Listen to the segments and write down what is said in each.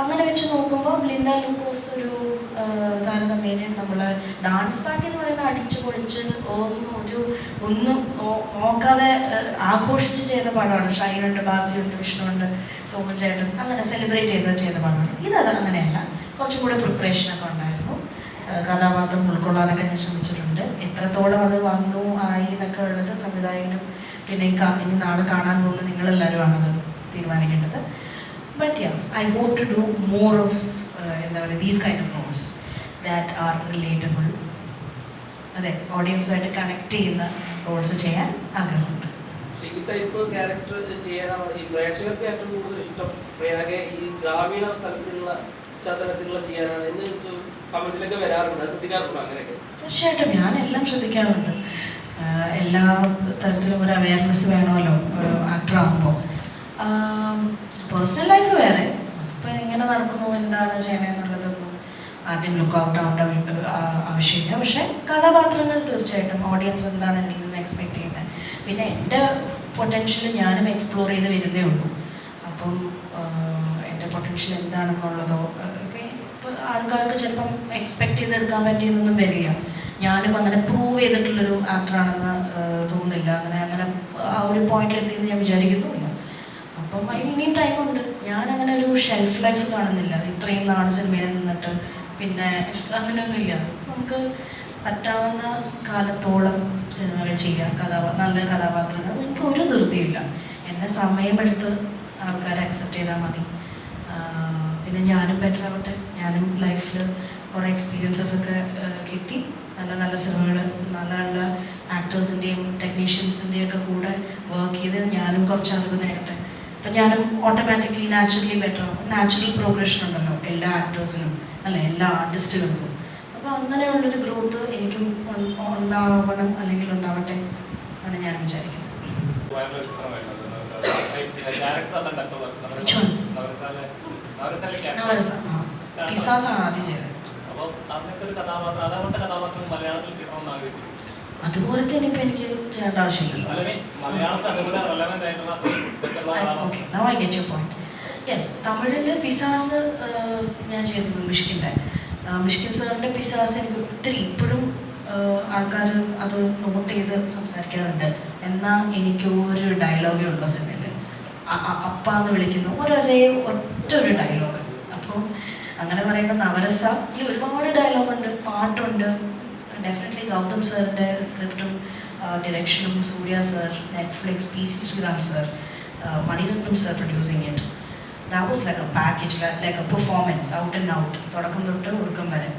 അങ്ങനെ വെച്ച് നോക്കുമ്പോൾ ലിൻഡ ലൂക്കോസ് ഒരു താരതമ്യേനെ നമ്മൾ ഡാൻസ് പാർട്ടി എന്ന് പറയുന്നത് അടിച്ചു പൊളിച്ച് ഒരു ഒന്നും നോക്കാതെ ആഘോഷിച്ച് ചെയ്ത പാടമാണ് ഷൈനുണ്ട് ബാസിയുണ്ട് വിഷ്ണുണ്ട് സോമചേട്ടൻ അങ്ങനെ സെലിബ്രേറ്റ് ചെയ്ത് ചെയ്ത പാടമാണ് ഇത് അങ്ങനെയല്ല. കുറച്ചും കൂടെ പ്രിപ്പറേഷനൊക്കെ ഉണ്ടായിരുന്നു. കഥാപാത്രം ഉൾക്കൊള്ളാനൊക്കെ ഞാൻ ശ്രമിച്ചിട്ടുണ്ട്. എത്രത്തോളം അത് വന്നു ആയി എന്നൊക്കെ ഉള്ളത് സംവിധായകനും പിന്നെ ഇനി നാളെ കാണാൻ പോകുന്ന നിങ്ങളെല്ലാവരുമാണത് തീരുമാനിക്കേണ്ടത്. Yeah I hope to do more of എന്താ പറയുക these kind of roles that are relatable അതെ ഓഡിയൻസുമായിട്ട് കണക്ട് ചെയ്യുന്ന റോൾസ് ചെയ്യാൻ ആഗ്രഹമുണ്ട്. ഈ ടൈപ്പ് ക്യാരക്ടർ ചെയ്യാനാണ് ഈ പ്രേക്ഷകർക്ക് ഏറ്റവും കൂടുതൽ ഇഷ്ടം പ്രയാഗെ ഈ ഗ്രാമീണ തലത്തിലുള്ള പശ്ചാത്തലത്തിലുള്ള ചെയ്യാനാണ്. എന്ന് കമന്റിലൊക്കെ വരാറുണ്ട്. ശ്രദ്ധിക്കാറുണ്ടോ അങ്ങനെയൊക്കെ? തീർച്ചയായിട്ടും. ഞാൻ എല്ലാം ശ്രദ്ധിക്കാറുണ്ട്. എല്ലാ തരത്തിലും ഒരു അവയർനെസ് വേണമല്ലോ ഒരു ആക്ടർ ആകുമ്പോൾ പേഴ്സണൽ ലൈഫ് വേറെ. ഇപ്പം എങ്ങനെ നടക്കുമോ എന്താണ് ചെയ്യണമെന്നുള്ളതൊന്നും ആദ്യം ലുക്ക് ഔട്ട് ആവേണ്ട ആവ- ആവശ്യമില്ല. പക്ഷേ കഥാപാത്രങ്ങൾ തീർച്ചയായിട്ടും ഓഡിയൻസ് എന്താണ് എനിക്ക് നിന്ന് എക്സ്പെക്ട് ചെയ്യുന്നത് പിന്നെ എന്റെ പൊട്ടൻഷ്യൽ ഞാനും എക്സ്പ്ലോർ ചെയ്ത് വരുന്നേ ഉള്ളൂ. അപ്പം എന്റെ പൊട്ടൻഷ്യൽ എന്താണെന്നുള്ളതോ ആൾക്കാർക്ക് ചിലപ്പം എക്സ്പെക്ട് ചെയ്തെടുക്കാൻ പറ്റിയെന്നൊന്നും വരില്ല. ഞാനും അങ്ങനെ പ്രൂവ് ചെയ്തിട്ടുള്ളൊരു ആക്ടറാണെന്ന് തോന്നുന്നില്ല. അങ്ങനെ അങ്ങനെ ആ ഒരു പോയിന്റിൽ എത്തിയെന്ന് ഞാൻ വിചാരിക്കുന്നുമില്ല അപ്പം അതിന് ഇനിയും ടൈമുണ്ട് ഞാൻ അങ്ങനെ ഒരു ഷെൽഫ് ലൈഫ് കാണുന്നില്ല. ഇത്രയും നാൾ സിനിമയിൽ നിന്നിട്ട്. പിന്നെ അങ്ങനെയൊന്നുമില്ല നമുക്ക് പറ്റാവുന്ന കാലത്തോളം സിനിമകൾ ചെയ്യാം കഥാപാ നല്ല കഥാപാത്രങ്ങൾ. എനിക്ക് ഒരു ധൃതിയില്ല എന്നെ സമയമെടുത്ത് ആൾക്കാരെ അക്സെപ്റ്റ് ചെയ്താൽ മതി. പിന്നെ ഞാനും ബെറ്റർ ആവട്ടെ. ഞാനും ലൈഫിൽ കുറേ എക്സ്പീരിയൻസസ് ഒക്കെ കിട്ടി. നല്ല നല്ല സിനിമകൾ നല്ല നല്ല ആക്ടേഴ്സിന്റെയും ടെക്നീഷ്യൻസിന്റെയും ഒക്കെ കൂടെ വർക്ക് ചെയ്ത് ഞാനും കുറച്ച് അറിവ് നേടട്ടെ. അപ്പം ഞാനും automatically naturally better natural progression ഉണ്ടല്ലോ എല്ലാ ആക്ടേഴ്സിനും അല്ലെ? എല്ലാ ആർട്ടിസ്റ്റുകൾക്കും അപ്പോൾ അങ്ങനെയുള്ളൊരു ഗ്രോത്ത് എനിക്കും ഉണ്ടാവണം അല്ലെങ്കിൽ ഉണ്ടാവട്ടെ എന്നാണ് ഞാൻ വിചാരിക്കുന്നത്. Which one? നവരസ മലയാളത്തിൽ പിസാസാണ് ആദ്യം ചെയ്തത് തന്നെ ഇപ്പൊ എനിക്ക് ചെയ്യേണ്ട ആവശ്യമില്ലല്ലോ. Okay now I get you point yes തമിഴിൽ പിസാസ് ഞാൻ ചെയ്തത് മിഷ്കിന്റെ മിഷ്കിൻ സാറിന്റെ പിസാസ് എനിക്ക് ഒത്തിരി ഇപ്പോഴും ആൾക്കാർ അത് നോട്ട് ചെയ്ത് സംസാരിക്കാറുണ്ട്. എന്നാൽ എനിക്ക് ഒരു ഡയലോഗേ ഉള്ളൂ സിനിമയിൽ അപ്പ എന്ന് വിളിക്കുന്നു ഒരേ ഒറ്റ ഒരു ഡയലോഗ് അപ്പോൾ അങ്ങനെ പറയുമ്പോൾ നവരസത്തിൽ ഒരുപാട് ഡയലോഗുണ്ട് പാട്ടുണ്ട്. ഡെഫിനറ്റ്ലി ഗൗതം സാറിന്റെ സ്ക്രിപ്റ്റും ഡിറക്ഷനും Suriya sir Netflix P C Sreeram sir Mani Ratnam sir producing it that was like a package like a performance out and out തുടക്കം തൊട്ട് ഒടുക്കം വരെ.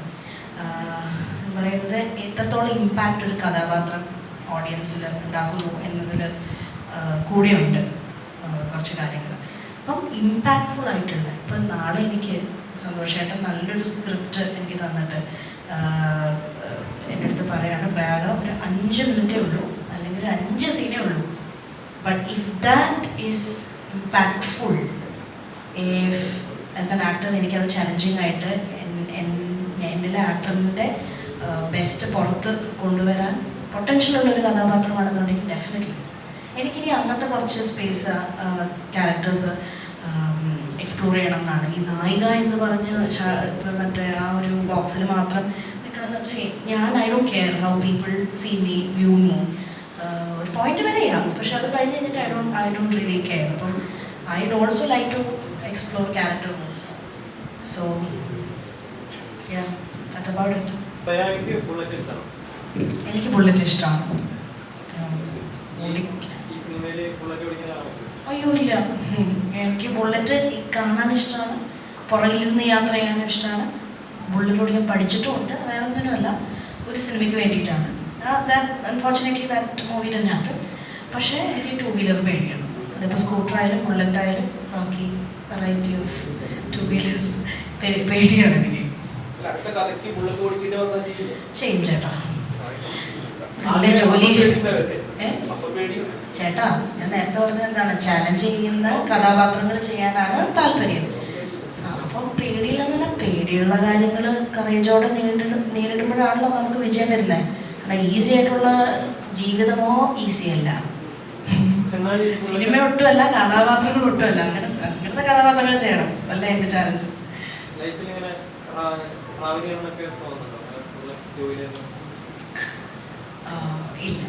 പറയുന്നത് എത്രത്തോളം ഇമ്പാക്റ്റ് ഒരു കഥാപാത്രം ഓഡിയൻസിൽ ഉണ്ടാക്കുന്നു എന്നതിൽ കൂടെയുണ്ട് കുറച്ച് കാര്യങ്ങൾ അപ്പം ഇമ്പാക്റ്റ്ഫുൾ ആയിട്ടുള്ള ഇപ്പം നാളെ എനിക്ക് സന്തോഷമായിട്ട് നല്ലൊരു സ്ക്രിപ്റ്റ് എനിക്ക് തന്നിട്ട് അഞ്ച് മിനിറ്റേ ഉള്ളൂ. അല്ലെങ്കിൽ ഒരു അഞ്ച് സീനേ ഉള്ളൂ. But if that is impactful if as an actor എനിക്കത് ചലഞ്ചിങ് ആയിട്ട് എൻ- എൻ- എന്നിലെ ആക്ടറിന്റെ ബെസ്റ്റ് പുറത്ത് കൊണ്ടുവരാൻ പൊട്ടൻഷ്യൽ ഉള്ള ഒരു കഥാപാത്രമാണെന്നുണ്ടെങ്കിൽ ഡെഫിനറ്റ്ലി എനിക്കിനി അന്നത്തെ കുറച്ച് സ്പേസ് ക്യാരക്ടേഴ്സ് എക്സ്പ്ലോർ ചെയ്യണം എന്നാണ്. ഈ നായിക എന്ന് പറഞ്ഞ് മറ്റേ ആ ഒരു ബോക്സിൽ മാത്രം നിൽക്കണം ഞാൻ I don't care how people see me view me ഒരു പോയിന്റ് വരെ ചെയ്യാം പക്ഷെ അത് കഴിഞ്ഞ് കഴിഞ്ഞിട്ട് I don't I don't really care അപ്പം I also like to explore character roles so yeah that's about it എനിക്ക് ബുള്ളറ്റ് ഇഷ്ടമാണ്. അയ്യോ ഇല്ല. എനിക്ക് ബുള്ളറ്റ് കാണാൻ ഇഷ്ടമാണ്. പുറകിലിരുന്ന് യാത്ര ചെയ്യാനും ഇഷ്ടമാണ്. ബുള്ളറ്റ് ഓടിക്കാൻ പഠിച്ചിട്ടുമുണ്ട്. വേറെ ഒന്നിനുമല്ല ഒരു സിനിമയ്ക്ക് വേണ്ടിയിട്ടാണ്. Unfortunately that movie didn't happen പക്ഷേ എനിക്ക് ടു വീലർ പേടിയാണ്. അതിപ്പോൾ സ്കൂട്ടർ ആയാലും ബുള്ളറ്റ് ആയാലും ബാക്കി വെറൈറ്റി ഓഫ് ടൂ വീലേഴ്സ് പേടിയാണ് എനിക്ക്. ചെയ്യും ചേട്ടാ. ജോലി. ചേട്ടാ ഞാൻ നേരത്തെ പറഞ്ഞത് എന്താണ്? ചാലഞ്ച് ചെയ്യുന്ന കഥാപാത്രങ്ങൾ ചെയ്യാനാണ് താല്പര്യം. പേടിയില്ലെന്ന് പേടിയുള്ള കാര്യങ്ങൾ കറേജോടെ നേരിട നേരിടുമ്പോഴാണല്ലോ നമുക്ക് വിജയം വരുന്നത് കാരണം ഈസി ആയിട്ടുള്ള ജീവിതമോ ഈസി അല്ല. സിനിമ ഒട്ടും ഒട്ടുമല്ല കഥാപാത്രങ്ങൾ ഒട്ടുമല്ല. അങ്ങനെ അങ്ങനത്തെ കഥാപാത്രങ്ങൾ ചെയ്യണം. അല്ല എന്റെ ചാലഞ്ച് ഇല്ല.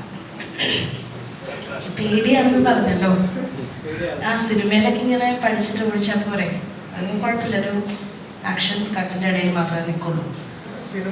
പേടിയാണെന്ന് പറഞ്ഞല്ലോ. ആ സിനിമയിലൊക്കെ ഇങ്ങനെ പഠിച്ചിട്ട് വിളിച്ചാൽ പോരെ. അത് കുഴപ്പമില്ല. ആക്ഷൻ കട്ടിന്റെ ഇടയിൽ മാത്രമേ നിൽക്കുള്ളൂ.